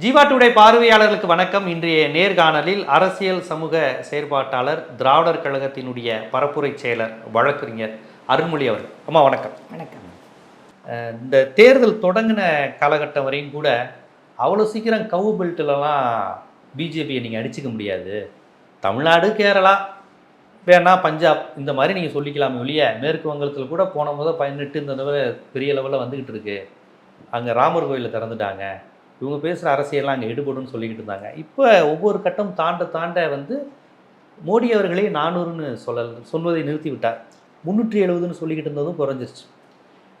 Jeeva today பார்வையாளர்களுக்கு வணக்கம். இன்றைய நேர்காணலில் அரசியல் சமூக செயற்பாட்டாளர் திராவிடர் கழகத்தினுடைய பரப்புரை செயலர் வழக்கறிஞர் அருண்மொழி அவர் அம்மா வணக்கம். வணக்கம். இந்த தேர்தல் தொடங்கின காலகட்டம் வரையும் கூட அவ்வளோ சீக்கிரம் கவு பெல்ட்லலாம் பிஜேபியை நீங்கள் அடிச்சுக்க முடியாது. தமிழ்நாடு கேரளா வேணா பஞ்சாப் இந்த மாதிரி நீங்கள் சொல்லிக்கலாமே ஒழிய மேற்கு வங்கத்தில் கூட போன முத பதினெட்டு இந்த பெரிய லெவலில் வந்துக்கிட்டு இருக்கு. அங்கே ராமர் கோயிலில் திறந்துட்டாங்க. இவங்க பேசுகிற அரசியல்லாம் அங்கே ஈடுபடும்னு சொல்லிக்கிட்டு இருந்தாங்க. இப்போ ஒவ்வொரு கட்டம் தாண்ட தாண்ட வந்து மோடி அவர்களே நானூறுன்னு சொல்ல சொல்வதை நிறுத்தி விட்டார் முந்நூற்றி எழுபதுன்னு சொல்லிக்கிட்டு இருந்ததும் குறைஞ்சிருச்சு.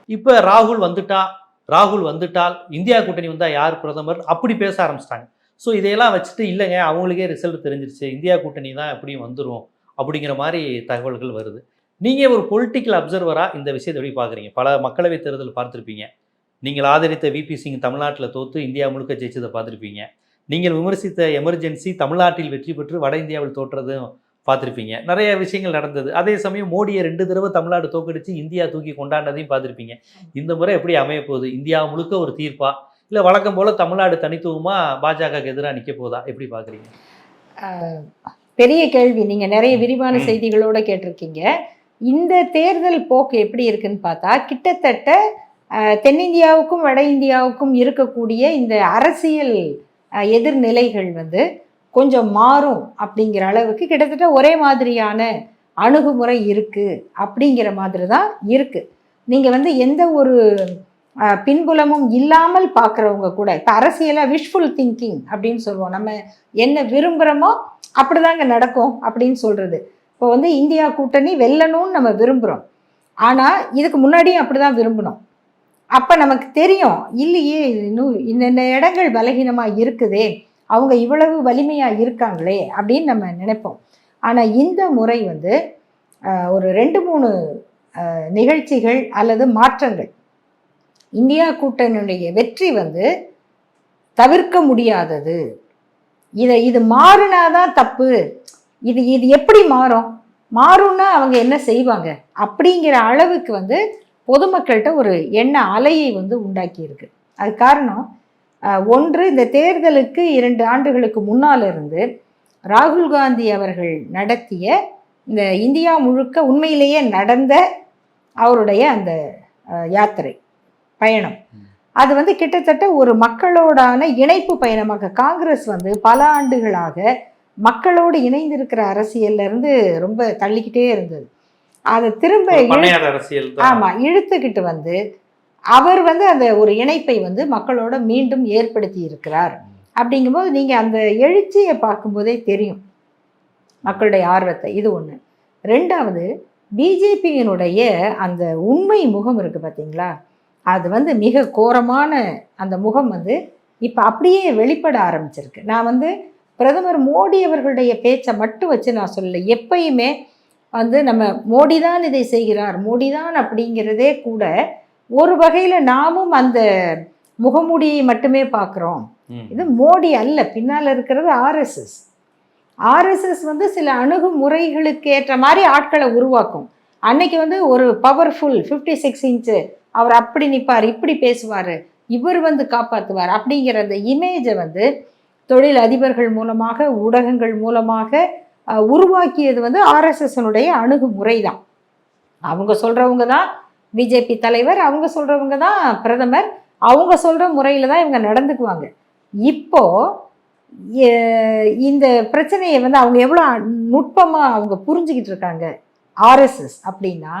இப்போ ராகுல் வந்துட்டா ராகுல் வந்துட்டால் இந்தியா கூட்டணி வந்தால் யார் பிரதமர்? அப்படி பேச ஆரம்பிச்சிட்டாங்க. ஸோ இதையெல்லாம் வச்சுட்டு இல்லைங்க அவங்களுக்கே ரிசல்ட் தெரிஞ்சிருச்சு. இந்தியா கூட்டணி தான் எப்படியும் வந்துடும் அப்படிங்கிற மாதிரி தகவல்கள் வருது. நீங்கள் ஒரு பொலிட்டிக்கல் அப்சர்வராக இந்த விஷயத்தை எப்படி பார்க்குறீங்க பல மக்களவைத் தேர்தல் பார்த்துருப்பீங்க. நீங்கள் ஆதரித்த விபி சிங் தமிழ்நாட்டில் தோத்து இந்தியா முழுக்க ஜெயிச்சதை பார்த்துருப்பீங்க. நீங்கள் விமர்சித்த எமர்ஜென்சி தமிழ்நாட்டில் வெற்றி பெற்று வட இந்தியாவில் தோற்றதும் பார்த்துருப்பீங்க. நிறைய விஷயங்கள் நடந்தது. அதே சமயம் மோடியை ரெண்டு தடவை தமிழ்நாடு தோக்கடிச்சு இந்தியா தூக்கி கொண்டாடினதையும் பார்த்துருப்பீங்க. இந்த முறை எப்படி அமைய போகுது? இந்தியா முழுக்க ஒரு தீர்ப்பா? இல்லை வழக்கம் போல் தமிழ்நாடு தனித்துவமா பாஜகவுக்கு எதிராக நிற்க போதா? எப்படி பார்க்குறீங்க? பெரிய கேள்வி. நீங்க நிறைய விரிவான. செய்திகளோட கேட்டிருக்கீங்க. இந்த தேர்தல் போக்கு எப்படி இருக்குன்னு பார்த்தா கிட்டத்தட்ட தென்னிந்தியாவுக்கும் வட இந்தியாவுக்கும் இருக்கக்கூடிய இந்த அரசியல் எதிர்நிலைகள் வந்து கொஞ்சம் மாறும் அப்படிங்கிற அளவுக்கு கிட்டத்தட்ட ஒரே மாதிரியான அணுகுமுறை இருக்குது அப்படிங்கிற மாதிரி தான் இருக்குது நீங்கள் வந்து எந்த ஒரு பின்புலமும் இல்லாமல் பார்க்குறவங்க கூட இப்போ அரசியலாக விஷ்ஃபுல் திங்கிங் அப்படின்னு சொல்லுவோம். நம்ம என்ன விரும்புகிறோமோ அப்படிதாங்க நடக்கும் அப்படின்னு சொல்கிறது இப்போ வந்து இந்தியா கூட்டணி வெல்லணும்னு நம்ம விரும்புகிறோம் ஆனால் இதுக்கு முன்னாடியும் அப்படிதான் விரும்பணும் அப்போ நமக்கு தெரியும் இல்லையே இன்னும் இன்னென்ன இடங்கள் பலகீனமாக இருக்குதே அவங்க இவ்வளவு வலிமையாக இருக்காங்களே அப்படின்னு நம்ம நினைப்போம். ஆனால் இந்த முறை வந்து ஒரு ரெண்டு மூணு நிகழ்ச்சிகள் அல்லது மாற்றங்கள். இந்தியா கூட்டணியுடைய வெற்றி வந்து தவிர்க்க முடியாதது. இதை இது மாறினாதான் தப்பு. இது இது எப்படி மாறும்? மாறும்னா அவங்க என்ன செய்வாங்க? அப்படிங்கிற அளவுக்கு வந்து பொதுமக்கள்கிட்ட ஒரு எண்ண அலையை வந்து உண்டாக்கியிருக்கு. அது காரணம் ஒன்று இந்த தேர்தலுக்கு இரண்டு ஆண்டுகளுக்கு முன்னால் இருந்து ராகுல் காந்தி அவர்கள் நடத்திய இந்த இந்தியா முழுக்க உண்மையிலேயே நடந்த அவருடைய அந்த யாத்திரை பயணம். அது வந்து கிட்டத்தட்ட ஒரு மக்களோடான இணைப்பு பயணமாக காங்கிரஸ் வந்து பல ஆண்டுகளாக மக்களோடு இணைந்திருக்கிற அரசியல்ல இருந்து ரொம்ப தள்ளிக்கிட்டே இருந்தது. அதை திரும்ப ஆமா இழுத்துக்கிட்டு வந்து அவர் வந்து அந்த ஒரு இணைப்பை வந்து மக்களோட மீண்டும் ஏற்படுத்தி இருக்கிறார். அப்படிங்கும்போது நீங்க அந்த எழுச்சியை பார்க்கும்போதே தெரியும். மக்களுடைய ஆர்வத்தை. இது ஒண்ணு. ரெண்டாவது பிஜேபியினுடைய அந்த உண்மை முகம் இருக்கு பார்த்தீங்களா அது வந்து மிக கோரமான அந்த முகம் வந்து இப்போ அப்படியே வெளிப்பட ஆரம்பிச்சிருக்கு. நான் வந்து பிரதமர் மோடி அவர்களுடைய பேச்சை மட்டும் வச்சு நான் சொல்லலை. எப்பயுமே வந்து நம்ம மோடி தான் இதை செய்கிறார் மோடி தான் அப்படிங்கிறதே கூட ஒரு வகையில் நாமும் அந்த முகமூடியை மட்டுமே பார்க்குறோம். இது மோடி அல்ல பின்னால் இருக்கிறது ஆர்எஸ்எஸ். ஆர்எஸ்எஸ் வந்து சில அணுகுமுறைகளுக்கு ஏற்ற மாதிரி ஆட்களை உருவாக்கும். அன்னைக்கு வந்து ஒரு பவர்ஃபுல் ஃபிஃப்டி சிக்ஸ் இன்ச்சு அவர் அப்படி நிற்பார் இப்படி பேசுவார் இவர் வந்து காப்பாற்றுவார் அப்படிங்கிற அந்த இமேஜை வந்து தொழில் அதிபர்கள் மூலமாக ஊடகங்கள் மூலமாக உருவாக்கியது வந்து ஆர்எஸ்எஸ்னுடைய அணுகுமுறை தான் அவங்க சொல்கிறவங்க தான் பிஜேபி தலைவர் அவங்க சொல்கிறவங்க தான் பிரதமர் அவங்க சொல்கிற முறையில் தான் இவங்க நடந்துக்குவாங்க. இப்போ எ- இந்த பிரச்சனையை வந்து அவங்க எவ்வளோ நுட்பமாக அவங்க புரிஞ்சுக்கிட்டு இருக்காங்க? ஆர்எஸ்எஸ் அப்படின்னா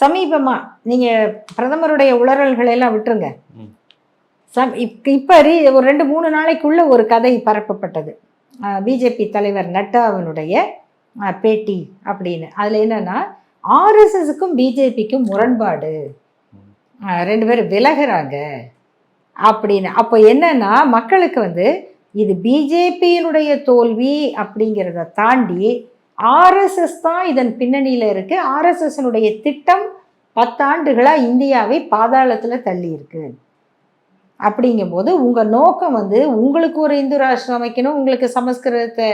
சமீபமாக நீங்கள் பிரதமருடைய உளறல்களை எல்லாம் விட்டுருங்க. சம் இப் இப்போ ரீ ஒரு ரெண்டு மூணு நாளைக்குள்ள ஒரு கதை பரப்பப்பட்டது. பிஜேபி தலைவர் நட்டாவினுடைய பேட்டி அப்படின்னு. அதில் என்னன்னா ஆர்எஸ்எஸுக்கும் பிஜேபிக்கும் முரண்பாடு. ரெண்டு பேரும் விலகிறாங்க அப்படின்னு. அப்போ என்னன்னா மக்களுக்கு வந்து இது பிஜேபியினுடைய தோல்வி அப்படிங்கிறத தாண்டி ஆர்எஸ்எஸ் தான் இதன் பின்னணியில் இருக்கு. ஆர்எஸ்எஸ்னுடைய திட்டம் பத்தாண்டுகளாக இந்தியாவை பாதாளத்தில் தள்ளியிருக்கு அப்படிங்கும்போது உங்கள் நோக்கம் வந்து உங்களுக்கு ஒரு இந்து ராஷ்டிரம் அமைக்கணும் உங்களுக்கு சமஸ்கிருதத்தை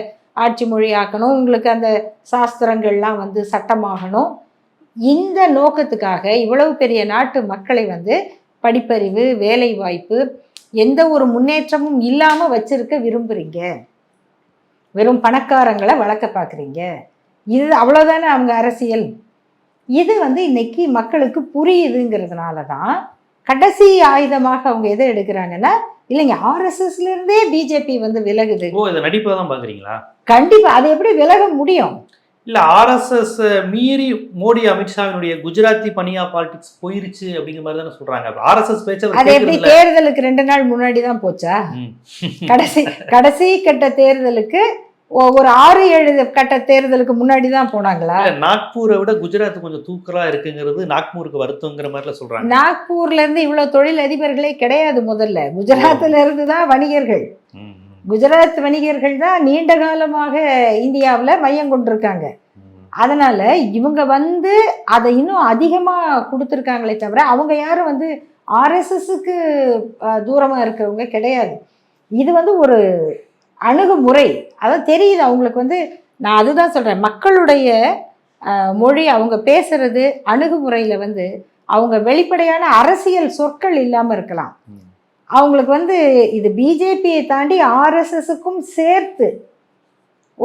ஆட்சி மொழியாக்கணும் உங்களுக்கு அந்த சாஸ்திரங்கள்லாம் வந்து சட்டமாகணும். இந்த நோக்கத்துக்காக இவ்வளவு பெரிய நாட்டு மக்களை வந்து படிப்பறிவு வேலை வாய்ப்பு எந்த ஒரு முன்னேற்றமும் இல்லாமல் வச்சிருக்க விரும்புகிறீங்க வெறும் பணக்காரங்களை வளர்க்க பார்க்குறீங்க இது அவ்வளோதானே அவங்க அரசியல்? இது வந்து இன்னைக்கு மக்களுக்கு புரியுதுங்கிறதுனால தான் கடைசி ஆயுதமாக அவங்க எதை எடுக்கிறாங்கன்னா இல்லைங்க ஆர்எஸ்எஸ்ல இருந்தே பிஜேபி வந்து விலகுது. ஓ இதை நடிப்பை தான் பாக்குறீங்களா கண்டிப்பா அது எப்படி விலக முடியும்? இல்ல ஆர்எஸ்எஸ் மீறி மோடி அமித்ஷாவினுடைய குஜராத்தி பனியா பாலிடிக்ஸ் போயிருச்சு அப்படிங்கிற மாதிரி தானே சொல்றாங்க. ஆர்எஸ்எஸ் பேச்ச அது எப்படி. தேர்தலுக்கு ரெண்டு நாள் முன்னாடி தான் போச்சா. கடைசி கடைசி கட்ட தேர்தலுக்கு ஒரு ஆறு ஏழு கட்ட தேர்தலுக்கு முன்னாடி தான் போனாங்களா நாக்பூரை விட குஜராத் கொஞ்சம் தூக்கலா இருக்குங்கிறது நாக்பூருக்கு வருத்தங்கிற மாதிரில சொல்றாங்க. நாக்பூர்ல இருந்து இவ்வளவு தொழில் அதிபர்களே கிடையாது முதல்ல. குஜராத்ல இருந்து தான் வணிகர்கள். குஜராத் வணிகர்கள் தான் நீண்ட காலமாக இந்தியாவுல மையம் கொண்டிருக்காங்க. அதனால இவங்க வந்து அதை இன்னும் அதிகமா கொடுத்துருக்காங்களே தவிர அவங்க யாரும் வந்து ஆர்எஸ்எஸ்க்கு தூரமா இருக்கிறவங்க கிடையாது. இது வந்து ஒரு அணுகுமுறை. அதான் தெரியுது அவங்களுக்கு வந்து நான் அதுதான் சொல்றேன். மக்களுடைய மொழி அவங்க பேசுறது அணுகுமுறையில வந்து அவங்க வெளிப்படையான அரசியல் சொற்கள் இல்லாம இருக்கலாம். அவங்களுக்கு வந்து இது பிஜேபியை தாண்டி ஆர்எஸ்எஸ்க்கும் சேர்த்து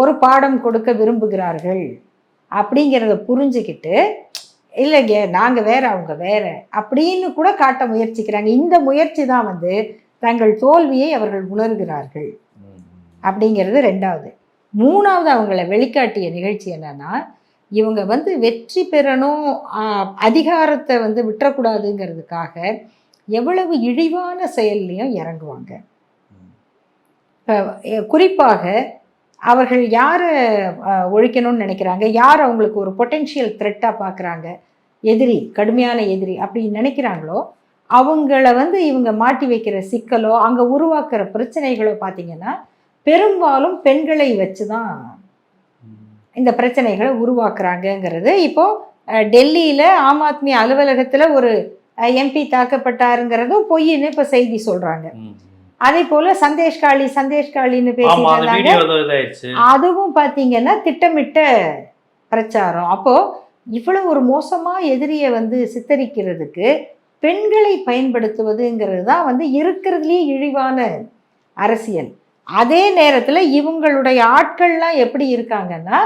ஒரு பாடம் கொடுக்க விரும்புகிறார்கள் அப்படிங்கிறத புரிஞ்சுக்கிட்டு இல்லைங்க நாங்கள் வேற அவங்க வேற அப்படின்னு கூட காட்ட முயற்சிக்கிறாங்க. இந்த முயற்சி தான் வந்து தங்கள் தோல்வியை அவர்கள் உணர்கிறார்கள். அப்படிங்கிறது ரெண்டாவது. மூணாவது அவங்கள வெளிக்காட்டிய நிகழ்ச்சி என்னன்னா இவங்க வந்து வெற்றி பெறணும் அதிகாரத்தை வந்து விட்டுறக்கூடாதுங்கிறதுக்காக எவ்வளவு இழிவான செயல்லையும் இறங்குவாங்க. இப்போ குறிப்பாக அவர்கள் யாரை ஒழிக்கணும்னு நினைக்கிறாங்க யார் அவங்களுக்கு ஒரு பொட்டென்ஷியல் த்ரெட்டாக பார்க்குறாங்க எதிரி கடுமையான எதிரி அப்படின்னு நினைக்கிறாங்களோ அவங்கள வந்து இவங்க மாட்டி வைக்கிற சிக்கலோ அங்கே உருவாக்குற பிரச்சனைகளோ பார்த்தீங்கன்னா பெரும்பாலும் பெண்களை வச்சு தான் ம். இந்த பிரச்சனைகளை உருவாக்குறாங்கங்கிறது. இப்போ டெல்லியில ஆம் ஆத்மி அலுவலகத்துல ஒரு எம்பி தாக்கப்பட்டாருங்கிறதும் பொய்ன்னு இப்போ செய்தி சொல்றாங்க. அதே போல சந்தேஷ்காளி சந்தேஷ்காளின்னு ஆமா பேசிட்டு அதுவும் பார்த்தீங்கன்னா திட்டமிட்ட பிரச்சாரம். அப்போ இவ்வளவு ஒரு மோசமா எதிரியை வந்து சித்தரிக்கிறதுக்கு பெண்களை பயன்படுத்துவதுங்கிறது தான் வந்து இருக்கிறதுலயே இழிவான அரசியல். அதே நேரத்தில் இவங்களுடைய ஆட்கள்லாம் எப்படி இருக்காங்கன்னா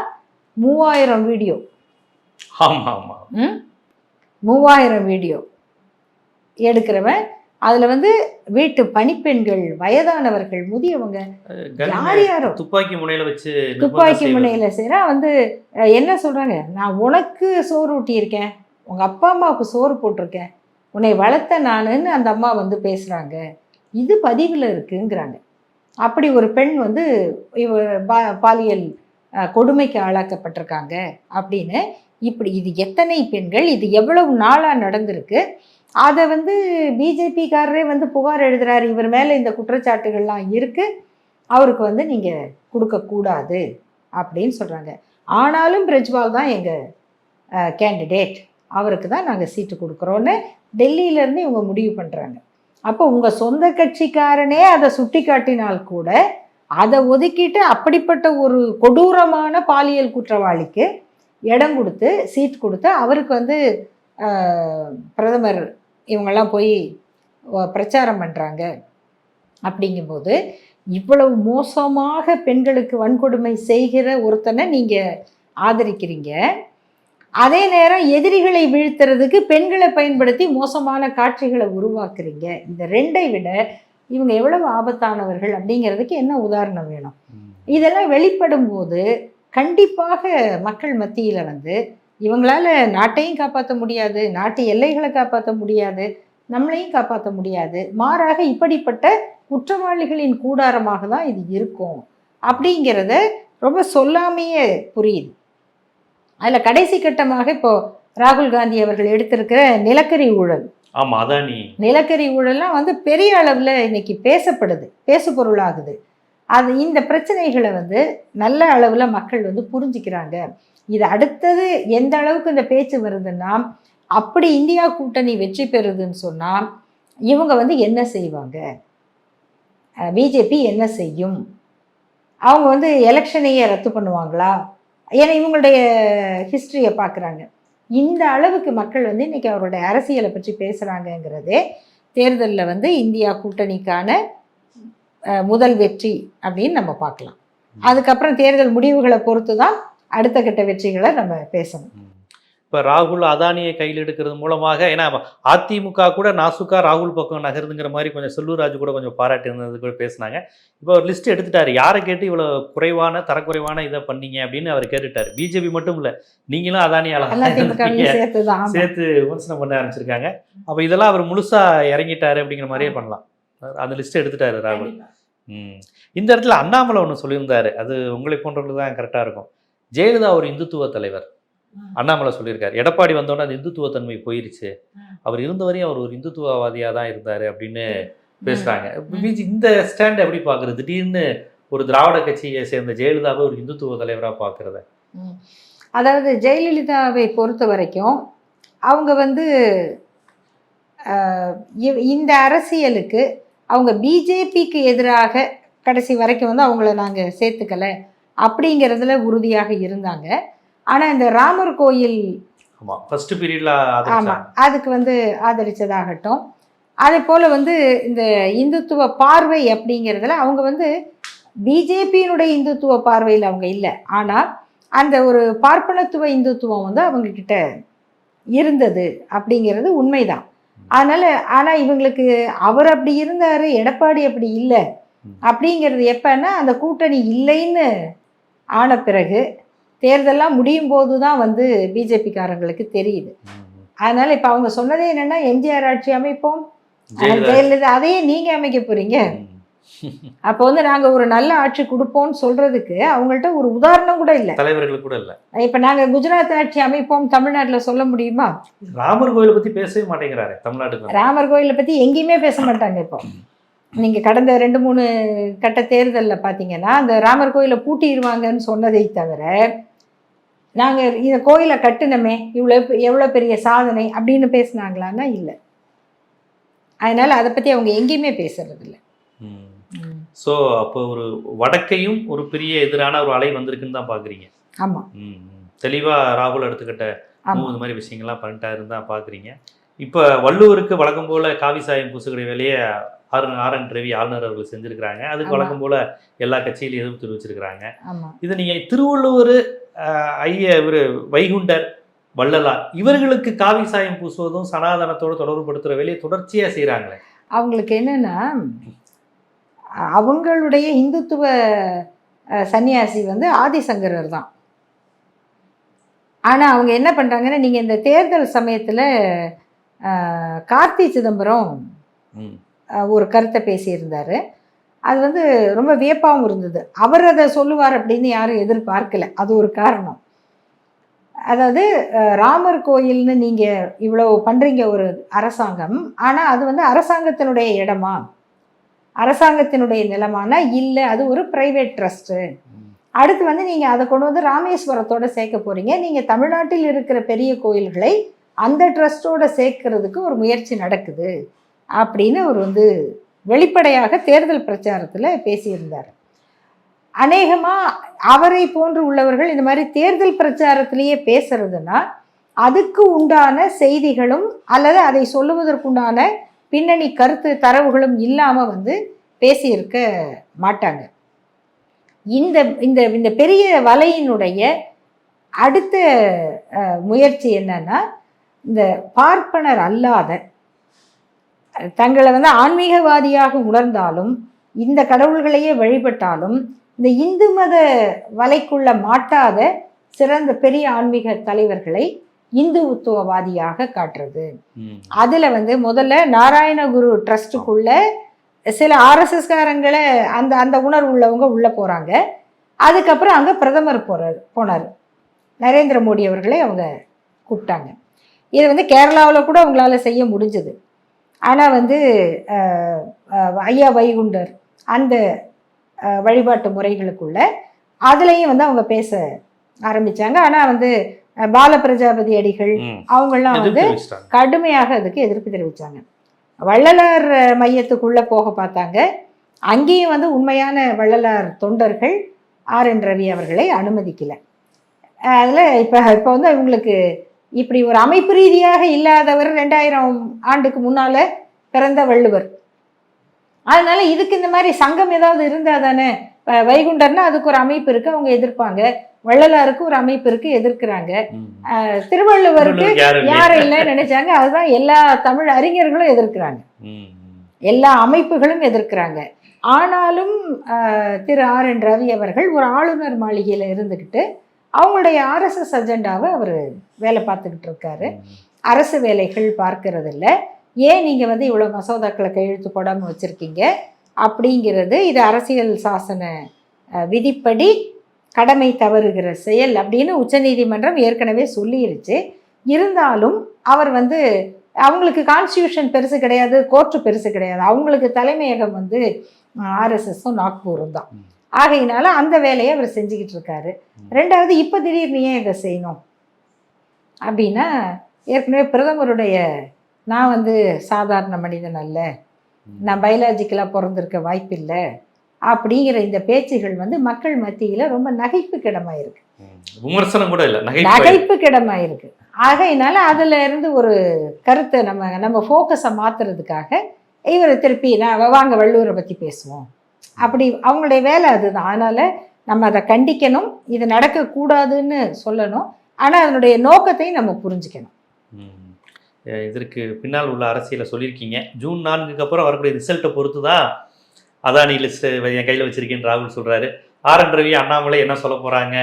மூவாயிரம் வீடியோ? மூவாயிரம் வீடியோ எடுக்கிறவன். அதில் வந்து வீட்டு பணிப்பெண்கள் வயதானவர்கள் முதியவங்க யார் யாரோ? துப்பாக்கி முனையில வச்சு துப்பாக்கி. முனையில் செய்கிறா வந்து என்ன சொல்கிறாங்க நான் உனக்கு சோறு ஊட்டியிருக்கேன். உங்கள் அப்பா அம்மாவுக்கு சோறு போட்டிருக்கேன். உன்னை வளர்த்த நானுன்னு அந்த அம்மா வந்து பேசுகிறாங்க இது பதிவில் இருக்குங்கிறாங்க. அப்படி ஒரு பெண் வந்து இவ பா பாலியல் கொடுமைக்கு ஆளாக்கப்பட்டிருக்காங்க அப்படின்னு. இப்படி இது எத்தனை பெண்கள்? இது எவ்வளவு நாளாக நடந்திருக்கு? அதை வந்து பிஜேபிக்காரரே வந்து புகார் எழுதுறாரு. இவர் மேலே இந்த குற்றச்சாட்டுகள்லாம் இருக்குது அவருக்கு வந்து நீங்கள் கொடுக்கக்கூடாது அப்படின்னு சொல்கிறாங்க ஆனாலும் பிரஜ்வால் தான் எங்கள் கேண்டிடேட் அவருக்கு தான் நாங்கள் சீட்டு கொடுக்குறோன்னு டெல்லியிலேருந்து இவங்க முடிவு பண்ணுறாங்க அப்போ உங்கள் சொந்த கட்சிக்காரனே அதை சுட்டி காட்டினால் கூட அதை ஒதுக்கிட்டு அப்படிப்பட்ட ஒரு கொடூரமான பாலியல் குற்றவாளிக்கு இடம் கொடுத்து சீட் கொடுத்து அவருக்கு வந்து பிரதமர் இவங்கெல்லாம் போய் பிரச்சாரம் பண்ணுறாங்க அப்படிங்கும்போது இவ்வளவு மோசமாக பெண்களுக்கு வன்கொடுமை செய்கிற ஒருத்தனை நீங்கள் ஆதரிக்கிறீங்க. அதே நேரம் எதிரிகளை வீழ்த்துறதுக்கு பெண்களை பயன்படுத்தி மோசமான காட்சிகளை உருவாக்குறீங்க. இந்த ரெண்டை விட இவங்க எவ்வளவு ஆபத்தானவர்கள் அப்படிங்கிறதுக்கு என்ன உதாரணம் வேணும். இதெல்லாம் வெளிப்படும் போது கண்டிப்பாக மக்கள் மத்தியில் வந்து இவங்களால நாட்டையும் காப்பாற்ற முடியாது நாட்டு எல்லைகளை காப்பாற்ற முடியாது நம்மளையும் காப்பாற்ற முடியாது. மாறாக இப்படிப்பட்ட குற்றவாளிகளின் கூடாரமாக தான் இது இருக்கும். அப்படிங்கிறத ரொம்ப சொல்லாமையே புரியுது. அதில் கடைசி கட்டமாக இப்போ ராகுல் காந்தி அவர்கள் எடுத்திருக்கிற நிலக்கரி ஊழல். ஆமா அதானி. நிலக்கரி ஊழல்லாம் வந்து பெரிய அளவில் இன்னைக்கு பேசப்படுது பேசு பொருளாகுது அது இந்த பிரச்சனைகளை வந்து நல்ல அளவில் மக்கள் வந்து புரிஞ்சுக்கிறாங்க. இது அடுத்தது எந்த அளவுக்கு இந்த பேச்சு வருதுன்னா அப்படி இந்தியா கூட்டணி வெற்றி பெறுதுன்னு சொன்னால் இவங்க வந்து என்ன செய்வாங்க? பிஜேபி என்ன செய்யும்? அவங்க வந்து எலெக்ஷனையே ரத்து பண்ணுவாங்களா? ஏன்னா இவங்களுடைய ஹிஸ்டரியை பார்க்குறாங்க. இந்த அளவுக்கு மக்கள் வந்து இன்னைக்கு அவருடைய அரசியலை பற்றி பேசுகிறாங்கங்கிறதே தேர்தலில் வந்து இந்தியா கூட்டணிக்கான முதல் வெற்றி அப்படின்னு நம்ம பார்க்கலாம். அதுக்கப்புறம் தேர்தல் முடிவுகளை பொறுத்து தான் அடுத்த கட்ட வெற்றிகளை நம்ம பேசணும். இப்போ ராகுல் அதானியை கையில் எடுக்கிறது மூலமாக ஏன்னா அதிமுக கூட நாசுக்கா ராகுல் பக்கம் நகருதுங்கிற மாதிரி கொஞ்சம் செல்லூர் கூட கொஞ்சம் பாராட்டி இருந்தது கூட பேசினாங்க. இப்போ ஒரு லிஸ்ட் எடுத்துட்டாரு. யாரை கேட்டு இவ்வளோ குறைவான தரக்குறைவான இதை பண்ணீங்க அப்படின்னு அவர் கேட்டுட்டாரு. பிஜேபி மட்டும் இல்லை நீங்களும் அதானியால சேர்த்து விமர்சனம் பண்ண ஆரம்பிச்சிருக்காங்க. அப்போ இதெல்லாம் அவர் முழுசா இறங்கிட்டாரு அப்படிங்கிற மாதிரியே பண்ணலாம். அந்த லிஸ்ட் எடுத்துட்டாரு ராகுல். இந்த இடத்துல அண்ணாமலை ஒன்று சொல்லியிருந்தாரு. அது உங்களை போன்றவங்களுக்கு தான் கரெக்டாக இருக்கும். ஜெயலலிதா ஒரு இந்துத்துவ தலைவர். அண்ணாமலை சொல்லியிருக்காரு. எடப்பாடி வந்தோடனே அந்த இந்துத்துவ தன்மை போயிருச்சு அவர் இருந்த வரையும் அவர் ஒரு இந்துத்துவவாதியாக தான் இருந்தார் அப்படின்னு பேசுகிறாங்க இந்த ஸ்டாண்ட் எப்படி பார்க்குறது திடீர்னு ஒரு திராவிட கட்சியை சேர்ந்த ஜெயலலிதாவை ஒரு இந்துத்துவ தலைவராக பார்க்குறத. அதாவது ஜெயலலிதாவை பொறுத்த வரைக்கும் அவங்க வந்து இந்த அரசியலுக்கு அவங்க பிஜேபிக்கு எதிராக கடைசி வரைக்கும் வந்து அவங்கள நாங்கள் சேர்த்துக்கல அப்படிங்கிறதுல உறுதியாக இருந்தாங்க. ஆனால் இந்த ராமர் கோயில் ஆமாம் அதுக்கு வந்து ஆதரிச்சதாகட்டும். அதே போல் வந்து இந்த இந்துத்துவ பார்வை அப்படிங்கிறதுல அவங்க வந்து பிஜேபியினுடைய இந்துத்துவ பார்வையில் அவங்க இல்லை. ஆனால் அந்த ஒரு பார்ப்பனத்துவ இந்துத்துவம் வந்து அவங்க கிட்ட இருந்தது அப்படிங்கிறது உண்மைதான். அதனால ஆனால் இவங்களுக்கு அவர் அப்படி இருந்தார் எடப்பாடி அப்படி இல்லை அப்படிங்கிறது எப்பன்னா அந்த கூட்டணி இல்லைன்னு ஆன பிறகு தேர்தல்லாம் முடியும் போது தான் வந்து பிஜேபிக்காரங்களுக்கு தெரியுது. அதனால இப்ப அவங்க சொன்னதே என்னன்னா எம்ஜிஆர் ஆட்சி அமைப்போம். ஜெயலலிதா அதையே நீங்க அமைக்க போறீங்க. அப்போ வந்து நாங்க ஒரு நல்ல ஆட்சி கொடுப்போம்னு சொல்றதுக்கு அவங்கள்ட்ட ஒரு உதாரணம் கூட இல்ல. தலைவர்கள் கூட இல்லை. இப்ப நாங்க குஜராத் ஆட்சி அமைப்போம் தமிழ்நாட்டுல சொல்ல முடியுமா? ராமர் கோயிலை பற்றி பேசவே மாட்டேங்கிறாரு தமிழ்நாட்டுக்கு. ராமர் கோயிலை பத்தி எங்கேயுமே பேச மாட்டாங்க இப்போ. நீங்க கடந்த ரெண்டு மூணு கட்ட தேர்தலில் பார்த்தீங்கன்னா அந்த ராமர் கோயிலை பூட்டிடுவாங்கன்னு சொன்னதை தவிர நாங்க இந்த கோயிலை கட்டுனமே இவ்வளோ எவ்வளோ பெரிய சாதனை அப்படின்னு பேசுனாங்களான்னா இல்லை. அதனால அதை பத்தி அவங்க எங்கேயுமே பேசுறது இல்லை ஸோ அப்போ ஒரு வடக்கையும் ஒரு பெரிய எதிரான ஒரு அலை வந்திருக்குன்னு தான் பார்க்குறீங்க ஆமா. தெளிவாக ராகுல் எடுத்துக்கிட்ட இந்த மாதிரி விஷயங்கள்லாம் பண்ணிட்டாருன்னு தான் பார்க்குறீங்க இப்போ வள்ளுவருக்கு வழக்கம் போல காவி சாயம் பூசுகிற வேலையை ஆர் ஆர் என் ரவி ஆளுநர் அவர்கள் செஞ்சிருக்கிறாங்க. அதுக்கு. வழக்கம் போல எல்லா கட்சியிலும் எதிர்ப்பு தெரிவிச்சிருக்கிறாங்க. இது நீங்கள் திருவள்ளுவர் ஐய இவர் வைகுண்டர் வள்ளலார் இவர்களுக்கு காவி சாயம் பூசுவதும் சனாதனத்தோடு தொடர்புபடுத்துகிற வேலையை தொடர்ச்சியாக செய்கிறாங்களே அவங்களுக்கு என்னன்னா அவங்களுடைய இந்துத்துவ சன்னியாசி வந்து ஆதிசங்கரர் தான். ஆனால் அவங்க என்ன பண்ணுறாங்கன்னா நீங்கள் இந்த தேர்தல் சமயத்தில் கார்த்தி சிதம்பரம் ஒரு கருத்தை பேசியிருந்தார். அது வந்து ரொம்ப வியப்பாகவும் இருந்தது. அவர் அதை சொல்லுவார் அப்படின்னு யாரும் எதிர்பார்க்கல. அது ஒரு காரணம். அதாவது ராமர் கோயில்னு நீங்கள் இவ்வளோ பண்ணுறீங்க ஒரு அரசாங்கம். ஆனால் அது வந்து அரசாங்கத்தினுடைய இடமா? அரசாங்கத்தினுடைய நிலமானா? இல்லை அது ஒரு பிரைவேட் ட்ரஸ்ட்டு அடுத்து வந்து நீங்கள் அதை கொண்டு வந்து ராமேஸ்வரத்தோட சேர்க்க போகிறீங்க நீங்கள் தமிழ்நாட்டில் இருக்கிற பெரிய கோயில்களை அந்த ட்ரஸ்ட்டோட சேர்க்கறதுக்கு ஒரு முயற்சி நடக்குது. அப்படின்னு அவர் வந்து வெளிப்படையாக தேர்தல் பிரச்சாரத்தில் பேசியிருந்தார். அநேகமாக அவரை போன்று உள்ளவர்கள் இந்த மாதிரி தேர்தல் பிரச்சாரத்திலேயே பேசுறதுன்னா அதுக்கு உண்டான செய்திகளும் அல்லது அதை சொல்லுவதற்குண்டான பின்னணி கருத்து தரவுகளும் இல்லாமல் வந்து பேசியிருக்க மாட்டாங்க. இந்த இந்த இந்த பெரிய வலையினுடைய அடுத்த முயற்சி என்னன்னா இந்த பார்ப்பனர் அல்லாத தங்களை வந்து ஆன்மீகவாதியாக உணர்ந்தாலும் இந்த கடவுள்களையே வழிபட்டாலும் இந்த இந்து மத வலைக்குள்ள மாட்டாத சிறந்த பெரிய ஆன்மீக தலைவர்களை இந்துத்துவவாதியாக காட்டுறது. அதுல வந்து முதல்ல நாராயணகுரு ட்ரஸ்ட்டுக்குள்ள சில ஆர்எஸ்எஸ்காரங்களை அந்த அந்த உணர்வு உள்ளவங்க உள்ள போறாங்க. அதுக்கப்புறம் அங்க பிரதமர் போறாரு போனார். நரேந்திர மோடி அவர்களை அவங்க கூப்பிட்டாங்க. இது வந்து கேரளாவில் கூட அவங்களால செய்ய முடிஞ்சது. ஆனால் வந்து ஐயா வைகுண்டர் அந்த வழிபாட்டு முறைகளுக்குள்ள அதுலேயும் வந்து அவங்க பேச ஆரம்பிச்சாங்க. ஆனால் வந்து பால பிரஜாபதி அடிகள் அவங்கெல்லாம் வந்து கடுமையாக அதுக்கு எதிர்ப்பு தெரிவித்தாங்க வள்ளலார் மையத்துக்குள்ளே போக பார்த்தாங்க. அங்கேயும் வந்து உண்மையான வள்ளலார் தொண்டர்கள் ஆர் என் ரவி அவர்களை அனுமதிக்கல. அதில் இப்போ இப்போ வந்து இவங்களுக்கு இப்படி ஒரு அமைப்பு ரீதியாக இல்லாதவர் ரெண்டாயிரம் ஆண்டுக்கு முன்னால் பிறந்த வள்ளுவர். அதனால இதுக்கு இந்த மாதிரி சங்கம் ஏதாவது இருந்தா தானே? வைகுண்டர்னா அதுக்கு ஒரு அமைப்பு இருக்கு அவங்க எதிர்ப்பாங்க. வள்ளலாருக்கு ஒரு அமைப்பு இருக்கு எதிர்க்கிறாங்க. திருவள்ளுவருக்கு யாரும் இல்லைன்னு நினைச்சாங்க. அதுதான் எல்லா தமிழ் அறிஞர்களும் எதிர்க்கிறாங்க. எல்லா அமைப்புகளும் எதிர்க்கிறாங்க. ஆனாலும் திரு ஆர் என் ரவி அவர்கள் ஒரு ஆளுநர் மாளிகையில் இருந்துக்கிட்டு அவங்களுடைய ஆர்எஸ்எஸ் அஜெண்டாவை அவர் வேலை பார்த்துக்கிட்டு இருக்காரு. அரசு வேலைகள் பார்க்கறது ஏன் நீங்கள் வந்து இவ்வளோ மசோதாக்களை கையெழுத்து போடாமல் வச்சுருக்கீங்க? அப்படிங்கிறது இது அரசியல் சாசன விதிப்படி கடமை தவறுகிற செயல் அப்படின்னு உச்சநீதிமன்றம் ஏற்கனவே சொல்லிருச்சு. இருந்தாலும் அவர் வந்து அவங்களுக்கு கான்ஸ்டியூஷன் பெருசு கிடையாது கோர்ட்டு பெருசு கிடையாது. அவங்களுக்கு தலைமையகம் வந்து ஆர்எஸ்எஸும் நாக்பூரும் தான். ஆகையினால அந்த வேலையை அவர் செஞ்சுக்கிட்டு இருக்காரு. ரெண்டாவது இப்போ திடீர்னு ஏன் இதை செய்யணும்? அப்படின்னா ஏற்கனவே பிரதமருடைய நான் வந்து சாதாரண மனிதன் அல்ல. நான் பயாலஜிக்கலாக பிறந்திருக்க வாய்ப்பில்லை. அப்படிங்கிற இந்த பேச்சுகள் வந்து மக்கள் மத்தியில் ரொம்ப நகைப்புக்கிடமாக இருக்கு ம். விமர்சனம் கூட இல்ல நகைப்பு இருக்கு ஆகையினால அதுல இருந்து ஒரு கருத்தை நம்ம நம்ம ஃபோக்கஸை மாத்துறதுக்காக இவர் திருப்பி நான் வாங்க வள்ளுவரை பற்றி பேசுவோம். அப்படி அவங்களுடைய வேலை அதுதான். அதனால நம்ம அதை கண்டிக்கணும். இது நடக்கக்கூடாதுன்னு சொல்லணும். ஆனால் அதனுடைய நோக்கத்தையும் நம்ம புரிஞ்சுக்கணும். இதற்கு பின்னால் உள்ள அரசியலை சொல்லியிருக்கீங்க. ஜூன் நான்குக்கு அப்புறம் வரக்கூடிய ரிசல்ட்டை பொறுத்து தான் அதானி லிஸ்ட் என் கையில் வச்சிருக்கேன்னு ராகுல் சொல்றாரு. ஆர் என் ரவி அண்ணாமலை என்ன சொல்ல போறாங்க?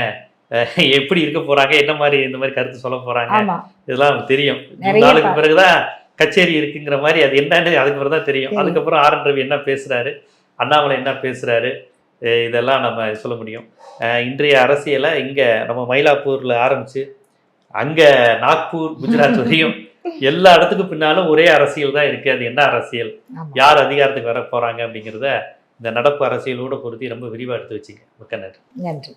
அஹ் எப்படி இருக்க போறாங்க? என்ன மாதிரி இந்த மாதிரி கருத்து சொல்ல போறாங்க? ஆமா. இதெல்லாம் தெரியும். நாளுக்கு பிறகுதான் கச்சேரி இருக்குங்கிற மாதிரி அது என்னன்னு அதுக்கு பிறகு தான் தெரியும். அதுக்கப்புறம் ஆர் என் ரவி என்ன பேசுறாரு? அண்ணாமலை என்ன பேசுறாரு? அஹ் இதெல்லாம் நம்ம சொல்ல முடியும். இன்றைய அரசியலை இங்க நம்ம மயிலாப்பூர்ல ஆரம்பிச்சு அங்க நாக்பூர் குஜராத் வரையும் எல்லா இடத்துக்கும் பின்னாலும் ஒரே அரசியல் தான் இருக்கு. அது என்ன அரசியல்? யார் அதிகாரத்துக்கு வர போறாங்க அப்படிங்கிறத இந்த நடப்பு அரசியலோட பொருத்தி ரொம்ப விரிவா எடுத்து வச்சுங்க. மிக்க நன்றி. நன்றி.